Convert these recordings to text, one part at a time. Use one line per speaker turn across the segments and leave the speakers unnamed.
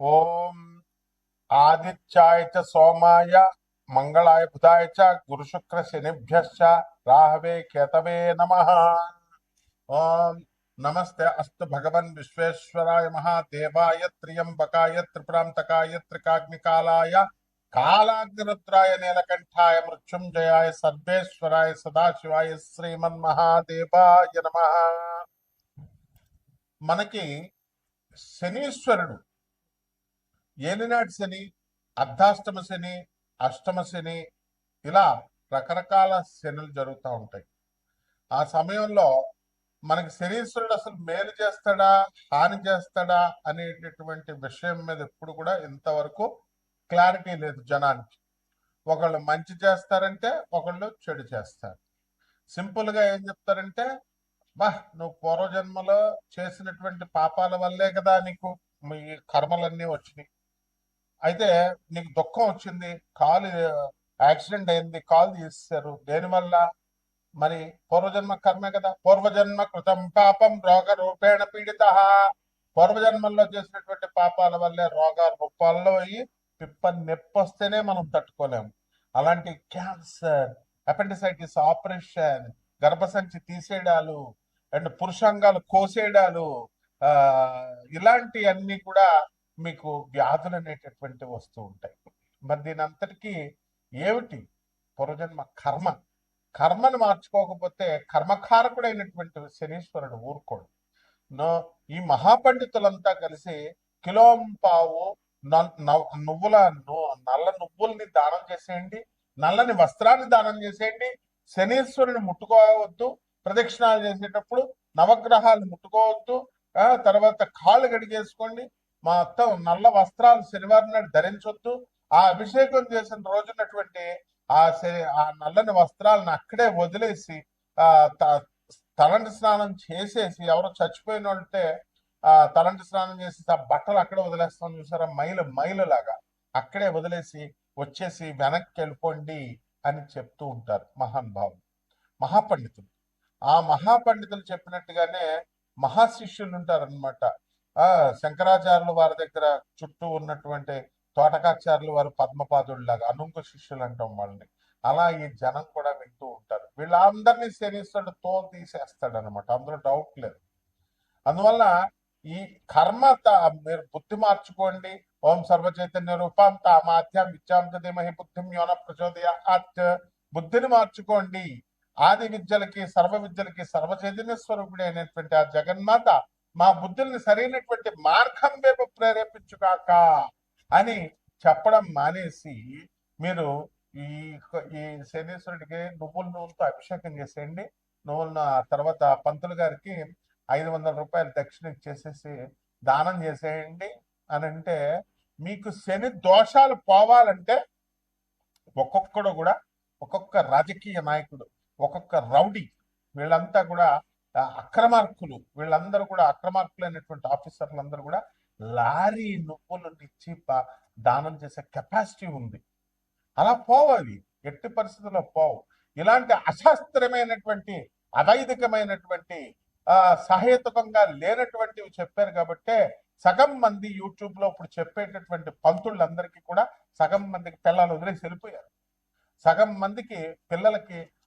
ఓం ఆదిత్యాయ చ సోమాయ మంగళాయ బుధాయ చ గురుశుక్ర శనిభ్యశ్చ రాహవే కేతవే నమ ఓం నమస్తే అస్తు భగవన్ విశ్వేశ్వరాయ మహాదేవాయ త్రియంబకాయ త్రిపురాంతకాయ త్రికాగ్నికాలాయ కాలాగ్నిరుద్రాయ నీలకంఠాయ మృత్యుంజయాయ సర్వేశ్వరాయ సదాశివాయ శ్రీమన్మహాదేవాయ నమ మనకి శనీశ్వరుడు ఏలినాటి శని అర్ధాష్టమ శని అష్టమ శని ఇలా రకరకాల శనులు జరుగుతూ ఉంటాయి. ఆ సమయంలో మనకి శనీశ్వరుడు అసలు మేలు చేస్తాడా హాని చేస్తాడా అనేటటువంటి విషయం మీద ఎప్పుడు కూడా ఇంతవరకు క్లారిటీ లేదు జనానికి. ఒకళ్ళు మంచి చేస్తారంటే ఒకళ్ళు చెడు చేస్తారు. సింపుల్గా ఏం చెప్తారంటే బా నువ్వు పూర్వజన్మలో చేసినటువంటి పాపాల వల్లే కదా నీకు మీ కర్మలన్నీ వచ్చినాయి. అయితే నీకు దుఃఖం వచ్చింది కాలు యాక్సిడెంట్ అయింది కాలు తీసేశారు. దేనివల్ల? మరి పూర్వజన్మ కర్మే కదా. పూర్వజన్మ కృతం పాపం రోగ రూపేణ పీడిత. పూర్వజన్మల్లో చేసినటువంటి పాపాల వల్లే రోగ రూపాల్లో అయ్యి పిప్ప నొప్పొస్తేనే మనం తట్టుకోలేము. అలాంటి క్యాన్సర్ అపెండిసైటిస్ ఆపరేషన్ గర్భసంచి తీసేయడాలు అండ్ పురుషాంగాలు కోసేయడాలు ఆ ఇలాంటి అన్ని కూడా మీకు వ్యాధులు అనేటటువంటి వస్తూ ఉంటాయి. మరి దీని అంతటికీ ఏమిటి? పూర్వజన్మ కర్మ. కర్మను మార్చుకోకపోతే కర్మకారకుడైనటువంటి శనీశ్వరుడు ఊరుకోడు. నో ఈ మహాపండితులంతా కలిసి కిలోంపావు నవ్- నువ్వుల నల్ల నువ్వుల్ని దానం చేసేయండి నల్లని వస్త్రాన్ని దానం చేసేయండి శనీశ్వరుని ముట్టుకోవద్దు ప్రదక్షిణాలు చేసేటప్పుడు నవగ్రహాలు ముట్టుకోవద్దు తర్వాత కాళ్ళు గడిగేసుకోండి మొత్తం నల్ల వస్త్రాలు శనివారం నాడు ధరించొద్దు. ఆ అభిషేకం చేసిన రోజున్నటువంటి ఆ ఆ నల్లని వస్త్రాలను అక్కడే వదిలేసి ఆ తలంటి స్నానం చేసేసి ఎవరో చచ్చిపోయిన వాళ్ళంటే ఆ తలంటి స్నానం చేసి ఆ బట్టలు అక్కడే వదిలేస్తాం చూసారా? మైలు మైలు లాగా అక్కడే వదిలేసి వచ్చేసి వెనక్కి వెళ్ళిపోండి అని చెప్తూ ఉంటారు మహానుభావులు మహాపండితులు. ఆ మహాపండితులు చెప్పినట్టుగానే మహాశిష్యులు ఉంటారన్నమాట. ఆ శంకరాచార్యులు వారి దగ్గర చుట్టూ ఉన్నటువంటి తోటకాచార్యులు వారు పద్మపాదుల్లాగా అనుంక శిష్యులు అంటాం వాళ్ళని. అలా ఈ జనం కూడా వింటూ ఉంటారు. వీళ్ళందరినీ శనిస్తాడు తోలు తీసేస్తాడు అనమాట అందులో డౌట్ లేదు. అందువల్ల ఈ కర్మ మీరు బుద్ధి మార్చుకోండి. ఓం సర్వ చైతన్య రూపం తామాధ్యాం విద్యాం ధీమహి బుద్ధిం యోన ప్రచోదయాత్ బుద్ధిని మార్చుకోండి. ఆది విద్యలకి సర్వ విద్యలకి సర్వ చైతన్య స్వరూపుడి అయినటువంటి ఆ జగన్మాత మా బుద్ధుల్ని సరైనటువంటి మార్గం వైపు ప్రేరేపించుగాక అని చెప్పడం మానేసి మీరు ఈ ఈ శనీశ్వరుడికి నువ్వుల నూనెతో అభిషేకం చేసేయండి. నువ్వులను ఆ తర్వాత పంతులు గారికి ఐదు వందల రూపాయలు దక్షిణ ఇచ్చేసేసి దానం చేసేయండి అని అంటే మీకు శని దోషాలు పోవాలంటే ఒక్కొక్కడు కూడా ఒక్కొక్క రాజకీయ నాయకుడు ఒక్కొక్క రౌడీ వీళ్ళంతా కూడా అక్రమార్కులు వీళ్ళందరూ కూడా అక్రమార్కులు అక్రమార్కులైనటువంటి ఆఫీసర్లందరూ కూడా లారీ నువ్వులు ఇచ్చి దానం చేసే కెపాసిటీ ఉంది. అలా పోవు అవి. ఎట్టి పరిస్థితుల్లో పోవు. ఇలాంటి అశాస్త్రమైనటువంటి అవైదికమైనటువంటి ఆ సహేతుకంగా లేనటువంటివి చెప్పారు కాబట్టే సగం మంది యూట్యూబ్లో ఇప్పుడు చెప్పేటటువంటి పంతులందరికీ కూడా సగం మందికి పిల్లలు వదిలేసి వెళ్ళిపోయారు. సగం మందికి పిల్లలకి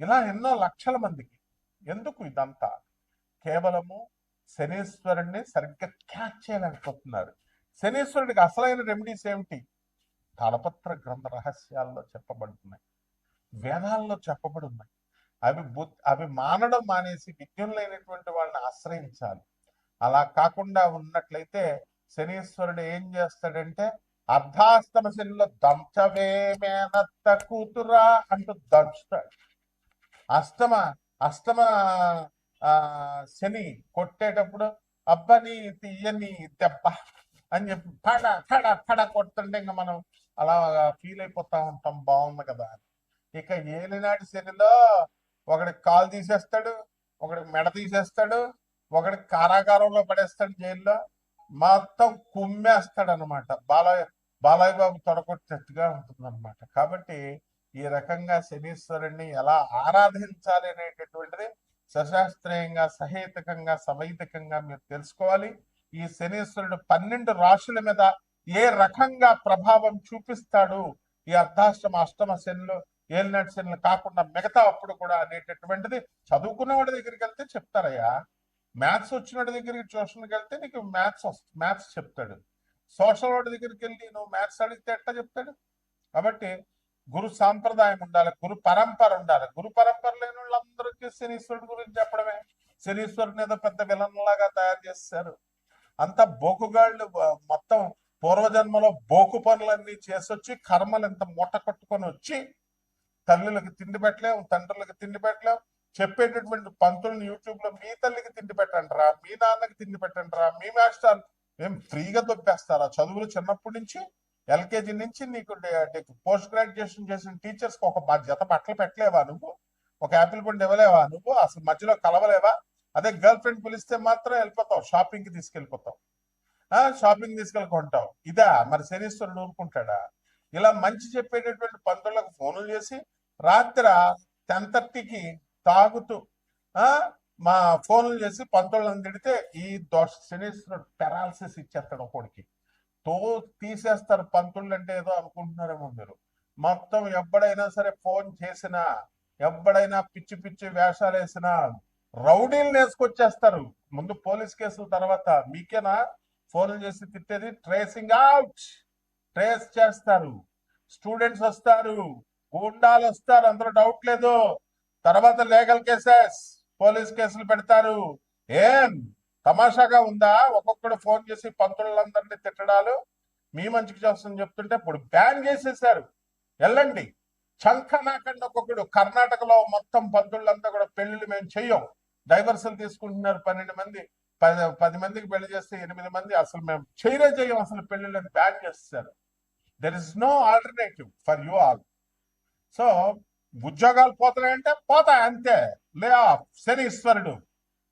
ఇలా ఎన్నో లక్షల మందికి. ఎందుకు ఇదంతా? కేవలము శనీశ్వరుణ్ణి సరిగ్గా క్యాచ్ చేయలేకపోతున్నారు. శనీశ్వరుడికి అసలైన రెమెడీస్ ఏమిటి? తాళపత్ర గ్రంథ రహస్యాల్లో చెప్పబడుతున్నాయి. వేదాల్లో చెప్పబడున్నాయి. అవి బుద్ధి అవి మానడం మానేసి విజ్ఞులైనటువంటి వాళ్ళని ఆశ్రయించాలి. అలా కాకుండా ఉన్నట్లయితే శనీశ్వరుడు ఏం చేస్తాడంటే అర్ధాస్తమ శనిలో దంచవే మేనత్త కూతురా అంటూ దంచుతాడు. అష్టమ అష్టమ శని కొట్టేటప్పుడు అబ్బని తీయని దెబ్బ అని చెప్పి పడ పడ పడ కొట్టంటే ఇంకా మనం అలా ఫీల్ అయిపోతా ఉంటాం. బాగుంది కదా. ఇక ఏలినాటి శనిలో ఒకడికి కాలు తీసేస్తాడు ఒకడికి మెడ తీసేస్తాడు ఒకడి కారాగారంలో పడేస్తాడు జైల్లో. మొత్తం కుమ్మేస్తాడు అనమాట బాలయ్య బాలయ్య బాబు తొడగొట్టినట్టుగా ఉంటుంది అనమాట కాబట్టి ఈ రకంగా శనీశ్వరుణ్ణి ఎలా ఆరాధించాలి అనేటటువంటిది సశాస్త్రీయంగా సహేతకంగా సవైతకంగా మీరు తెలుసుకోవాలి. ఈ శనీశ్వరుడు పన్నెండు రాశుల మీద ఏ రకంగా ప్రభావం చూపిస్తాడు? ఈ అర్ధాష్టమ అష్టమ శనులు ఏలినాటి శనులు కాకుండా మిగతా అప్పుడు కూడా అనేటటువంటిది చదువుకున్న వాడి దగ్గరికి వెళ్తే చెప్తారయ్యా. మ్యాథ్స్ వచ్చిన దగ్గరికి ట్యూషన్కి వెళ్తే నీకు మ్యాథ్స్ మ్యాథ్స్ చెప్తాడు. సోషల్ వాడి దగ్గరికి వెళ్ళి నువ్వు మ్యాథ్స్ అడిగితే ఎట్లా చెప్తాడు? కాబట్టి గురు సాంప్రదాయం ఉండాలి గురు పరంపర ఉండాలి. గురు పరంపర లేని వాళ్ళందరికీ శనీశ్వరుడు గురించి చెప్పడమే. శనీశ్వరుని ఏదో పెద్ద విలన్ లాగా తయారు చేస్తారు. అంత బోకుగాళ్ళు మొత్తం పూర్వజన్మలో బోకు పనులన్నీ చేసొచ్చి కర్మలు ఎంత మూట కట్టుకొని వచ్చి తల్లులకు తిండి పెట్టలేము తండ్రులకు తిండి పెట్టలేము చెప్పేటటువంటి పంతులను యూట్యూబ్లో మీ తల్లికి తిండి పెట్టండి రా మీ నాన్నకి తిండి పెట్టండి రా మీ మాస్టర్ మేము ఫ్రీగా దొబ్బేస్తారా. చదువులు చిన్నప్పటి నుంచి ఎల్కేజీ నుంచి నీకు పోస్ట్ గ్రాడ్యుయేషన్ చేసిన టీచర్స్కి ఒక జత బట్టలు పెట్టలేవా నువ్వు? ఒక యాపిల్ పండు ఇవ్వలేవా నువ్వు? అసలు మధ్యలో కలవలేవా? అదే గర్ల్ ఫ్రెండ్ పిలిస్తే మాత్రం వెళ్ళిపోతావు షాపింగ్కి తీసుకెళ్ళిపోతావు. షాపింగ్ తీసుకెళ్ళుకుంటావు ఇదా మరి శనీశ్వరుడు ఊరుకుంటాడా? ఇలా మంచి చెప్పేటటువంటి పంతులకు ఫోన్లు చేసి రాత్రి టెన్ థర్టీకి తాగుతూ మా ఫోన్లు చేసి పంతులను తిడితే ఈ దోష శనీశ్వరుడు పెరాలసిస్ ఇచ్చేస్తాడు ఒకడికి తో తీసేస్తారు పంతులు అంటే ఏదో అనుకుంటున్నారేమో మీరు. మొత్తం ఎప్పుడైనా సరే ఫోన్ చేసినా ఎప్పుడైనా పిచ్చి పిచ్చి వేషాలు వేసినా రౌడీలు వేసుకొచ్చేస్తారు ముందు పోలీస్ కేసుల తర్వాత మీకేనా? ఫోన్లు చేసి తిట్టేది ట్రేసింగ్ అవుట్. ట్రేస్ చేస్తారు. స్టూడెంట్స్ వస్తారు. గూండాలు వస్తారు. అందరూ డౌట్ లేదు. తర్వాత లీగల్ కేసెస్. పోలీస్ కేసులు పెడతారు. ఏం? తమాషాగా ఉందా? ఒక్కొక్కడు ఫోన్ చేసి పంతులందరినీ తిట్టడాలు మీ మంచికి చేస్తుందని చెప్తుంటే ఇప్పుడు బ్యాన్ చేసేసారు వెళ్ళండి చంకనాకండి ఒక్కొక్కడు కర్ణాటకలో మొత్తం పంతులంతా కూడా పెళ్ళిళ్ళు మేము చెయ్యం. డైవర్సల్ తీసుకుంటున్నారు పన్నెండు మంది. పది పది మందికి పెళ్ళి చేస్తే ఎనిమిది మంది అసలు మేము చేయరే చేయం అసలు పెళ్ళిళ్ళని బ్యాన్ చేస్తారు there is no alternative for you all so ఉద్యోగాలు పోతున్నాయంటే పోతాయి అంతే. లే ఆఫ్ శనీశ్వరుడు.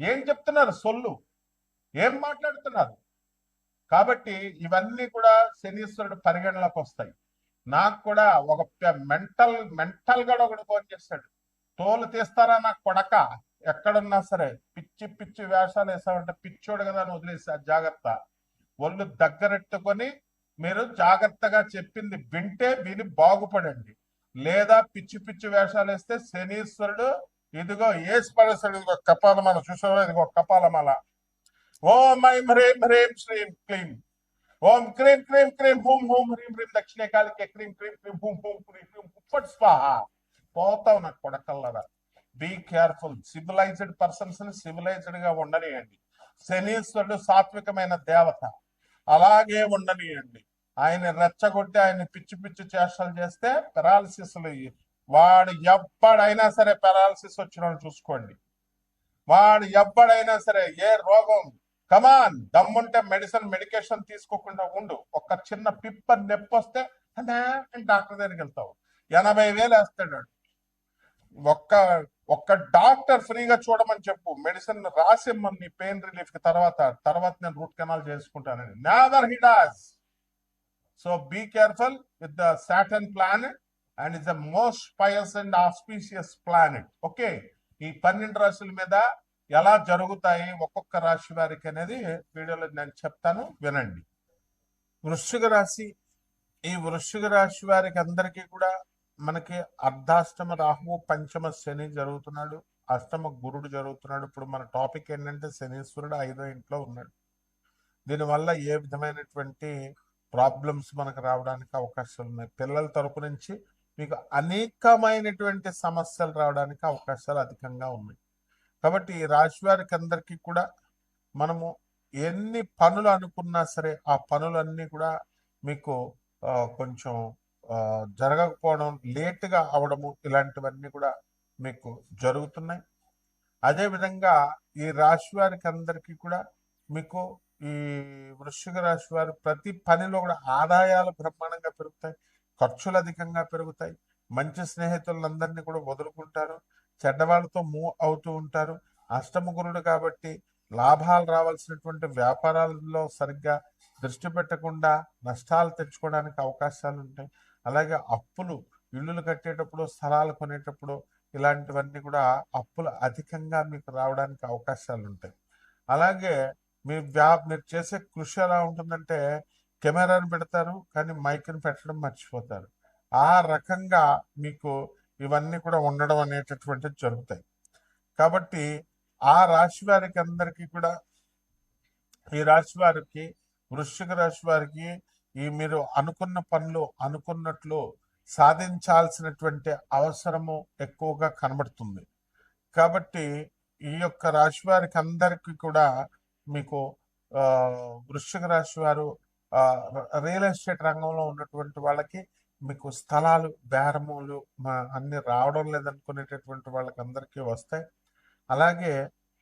ఏం చెప్తున్నారు? సొల్లు. ఏం మాట్లాడుతున్నారు? కాబట్టి ఇవన్నీ కూడా శనీశ్వరుడు పరిగణలోకి వస్తాయి నాకు కూడా ఒక మెంటల్ మెంటల్గా ఒకడు ఫోన్ చేస్తాడు. తోలు తీస్తారా నాకు కొడక? ఎక్కడున్నా సరే పిచ్చి పిచ్చి వేషాలు వేసామంటే పిచ్చోడు కదా అని వదిలేసా జాగ్రత్త. ఒళ్ళు దగ్గరెట్టుకొని మీరు జాగ్రత్తగా చెప్పింది వింటే విని బాగుపడండి. లేదా పిచ్చి పిచ్చి వేషాలు వేస్తే శనీశ్వరుడు ఇదిగో ఏసి పడేస్తాడు ఇదిగో కపాలమాల చూసావా? ఇదిగో కపాలమాల. ఓం ఐం హ్రీం హ్రీం శ్రీం క్లీం. ఓం క్రీం క్రీం క్రీం హూం హూం హ్రీం హ్రీం దక్షిణ కాలికే క్రీం క్రీం క్రీం హూం హూం క్రీం క్రీం ఫట్ స్వాహ. పోతావు నాకు కొడకల్లరా బీ కేర్ఫుల్ సివిలైజ్డ్ పర్సన్స్ని సివిలైజ్డ్గా ఉండనియండి. శనీశ్వరుడు సాత్వికమైన దేవత. అలాగే ఉండనియండి. ఆయన రెచ్చగొట్టి ఆయన పిచ్చి పిచ్చి చేష్టలు చేస్తే పెరాలసిస్లు వాడు ఎప్పుడైనా సరే పెరాలసిస్ వచ్చిన చూసుకోండి. వాడు ఎప్పుడైనా సరే ఏ రోగం కమాన్ దమ్ముంటే మెడిసిన్ మెడికేషన్ తీసుకోకుండా ఉండు. ఒక చిన్న పిప్పర్ నొప్పి వస్తే అంటే డాక్టర్ దగ్గరికి వెళ్తావు. ఎనభై వేలు వేస్తాడు ఒక్క ఒక్క డాక్టర్ ఫ్రీగా చూడమని చెప్పు. మెడిసిన్ రాసిమ్మని పెయిన్ రిలీఫ్కి తర్వాత తర్వాత నేను రూట్ కెనాల్ చేసుకుంటానని never hideous so be careful with the Saturn planet and is the most pious and auspicious planet okay ఈ పన్నెండు రాశుల మీద ఎలా జరుగుతాయి ఒక్కొక్క రాశి వారికి అనేది వీడియోలో నేను చెప్తాను వినండి. వృశ్చిక రాశి ఈ వృశ్చిక రాశి వారికి అందరికీ కూడా మనకి అర్ధాష్టమ రాహువు పంచమ శని జరుగుతున్నాడు అష్టమ గురుడు జరుగుతున్నాడు. ఇప్పుడు మన టాపిక్ ఏంటంటే శనీశ్వరుడు ఐదో ఇంట్లో ఉన్నాడు. దీనివల్ల ఏ విధమైనటువంటి ప్రాబ్లమ్స్ మనకు రావడానికి అవకాశాలు ఉన్నాయి. పిల్లల తరపు నుంచి మీకు అనేకమైనటువంటి సమస్యలు రావడానికి అవకాశాలు అధికంగా ఉన్నాయి. కాబట్టి ఈ రాశి వారికి అందరికీ కూడా మనము ఎన్ని పనులు అనుకున్నా సరే ఆ పనులన్నీ కూడా మీకు కొంచెం జరగకపోవడం లేటుగా అవడము ఇలాంటివన్నీ కూడా మీకు జరుగుతున్నాయి. అదేవిధంగా ఈ రాశి వారికి అందరికీ కూడా మీకు ఈ వృశ్చిక రాశి వారి ప్రతి పనిలో కూడా ఆదాయాలు బ్రహ్మాండంగా పెరుగుతాయి. ఖర్చులు అధికంగా పెరుగుతాయి. మంచి స్నేహితులందరినీ కూడా వదులుకుంటారు. చెడ్డవాళ్ళతో మూవ్ అవుతూ ఉంటారు. అష్టముగురుడు కాబట్టి లాభాలు రావాల్సినటువంటి వ్యాపారాల్లో సరిగ్గా దృష్టి పెట్టకుండా నష్టాలు తెచ్చుకోవడానికి అవకాశాలు ఉంటాయి. అలాగే అప్పులు ఇల్లులు కట్టేటప్పుడు స్థలాలు కొనేటప్పుడు ఇలాంటివన్నీ కూడా అప్పులు అధికంగా మీకు రావడానికి అవకాశాలు ఉంటాయి. అలాగే మీ వ్యా మీరు చేసే కృషి ఎలా ఉంటుందంటే కెమెరాని పెడతారు కానీ మైక్ని పెట్టడం మర్చిపోతారు. ఆ రకంగా మీకు ఇవన్నీ కూడా ఉండడం అనేటటువంటిది జరుగుతాయి. కాబట్టి ఆ రాశి వారికి అందరికీ కూడా ఈ రాశి వారికి వృశ్చిక రాశి వారికి ఈ మీరు అనుకున్న పనులు అనుకున్నట్లు సాధించాల్సినటువంటి అవసరము ఎక్కువగా కనబడుతుంది. కాబట్టి ఈ యొక్క రాశి వారికి అందరికీ కూడా మీకు వృశ్చిక రాశి వారు రియల్ ఎస్టేట్ రంగంలో ఉన్నటువంటి వాళ్ళకి మీకు స్థలాలు బేరములు మా- అన్ని రావడం లేదనుకునేటటువంటి వాళ్ళకి అందరికీ వస్తాయి. అలాగే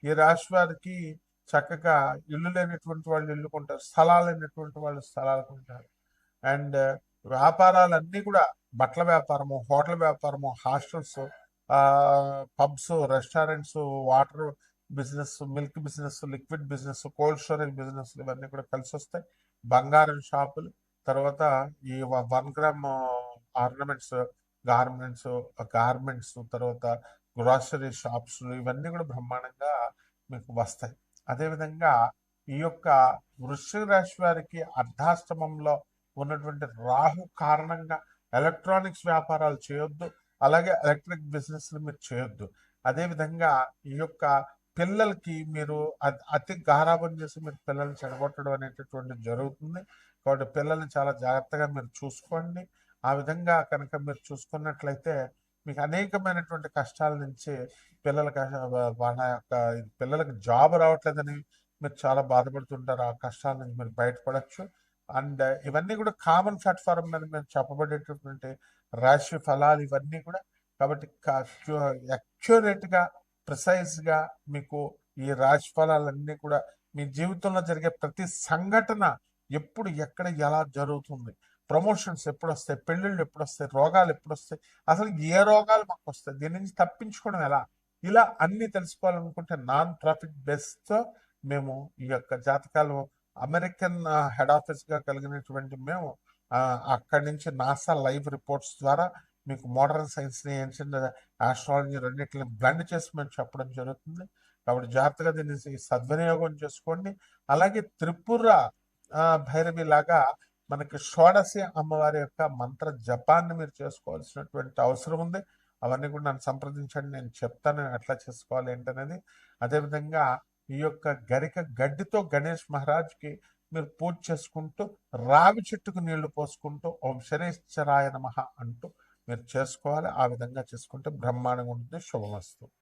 ఈ రాశి వారికి చక్కగా ఇల్లు లేనటువంటి వాళ్ళు ఇల్లు కొంటారు స్థలాలు లేనటువంటి వాళ్ళు స్థలాలు కొంటారు. అండ్ వ్యాపారాలన్నీ కూడా బట్టల వ్యాపారము హోటల్ వ్యాపారము hostels pubs restaurants water business milk business liquid business cold storage business ఇవన్నీ కూడా కలిసి వస్తాయి బంగారం షాపులు తర్వాత ఈ one gram ornaments garments garments తర్వాత గ్రాసరీ షాప్స్ ఇవన్నీ కూడా బ్రహ్మాండంగా మీకు వస్తాయి. అదేవిధంగా ఈ యొక్క వృశ్చిక రాశి వారికి అర్ధాష్టమంలో ఉన్నటువంటి రాహు కారణంగా ఎలక్ట్రానిక్స్ వ్యాపారాలు చేయొద్దు అలాగే ఎలక్ట్రిక్ బిజినెస్లు మీరు చేయొద్దు. అదేవిధంగా ఈ యొక్క పిల్లలకి మీరు అతి గారాబం చేసి మీరు పిల్లల్ని చెడగొట్టడం అనేటటువంటి జరుగుతుంది. కాబట్టి పిల్లల్ని చాలా జాగ్రత్తగా మీరు చూసుకోండి. ఆ విధంగా కనుక మీరు చూసుకున్నట్లయితే మీకు అనేకమైనటువంటి కష్టాల నుంచి పిల్లలకి వాళ్ళ యొక్క పిల్లలకు జాబ్ రావట్లేదని మీరు చాలా బాధపడుతుంటారు. ఆ కష్టాల నుంచి మీరు బయటపడచ్చు. అండ్ ఇవన్నీ కూడా కామన్ ప్లాట్ఫామ్ మీద మేము చెప్పబడేటటువంటి రాశి ఫలాలు ఇవన్నీ కూడా కాబట్టి యాక్యురేట్గా ప్రిసైజ్గా మీకు ఈ రాశి ఫలాలన్నీ కూడా మీ జీవితంలో జరిగే ప్రతి సంఘటన ఎప్పుడు ఎక్కడ ఎలా జరుగుతుంది? ప్రమోషన్స్ ఎప్పుడు వస్తాయి పెళ్ళిళ్ళు ఎప్పుడు వస్తాయి రోగాలు ఎప్పుడు వస్తాయి అసలు ఏ రోగాలు మాకు వస్తాయి దీని నుంచి తప్పించుకోవడం ఎలా? ఇలా అన్ని తెలుసుకోవాలనుకుంటే నాన్ ప్రాఫిట్ బేస్తో మేము ఈ యొక్క జాతకాలు అమెరికన్ హెడ్ ఆఫీస్గా కలిగినటువంటి మేము అక్కడి నుంచి నాసా లైవ్ రిపోర్ట్స్ ద్వారా మీకు మోడర్న్ సైన్స్ని ఏన్షియంట్ ఆస్ట్రాలజీ రెండింటిని బ్లెండ్ చేసి మేము చెప్పడం జరుగుతుంది. కాబట్టి జాగ్రత్తగా దీన్ని సద్వినియోగం చేసుకోండి. అలాగే త్రిపుర భైరవి లాగా మనకి షోడశి అమ్మవారి యొక్క మంత్ర జపాన్ని మీరు చేసుకోవాల్సినటువంటి అవసరం ఉంది. అవన్నీ కూడా నన్ను సంప్రదించండి నేను చెప్తాను ఎట్లా చేసుకోవాలి ఏంటనేది. అదేవిధంగా ఈ యొక్క గరిక గడ్డితో గణేష్ మహారాజ్కి మీరు పూజ చేసుకుంటూ రావి చెట్టుకు నీళ్ళు పోసుకుంటూ ఓం శనేశ్వరాయ నమ అంటూ మీరు చేసుకోవాలి. ఆ విధంగా చేసుకుంటే బ్రహ్మాండంగా ఉంటుంది. శుభమస్తు.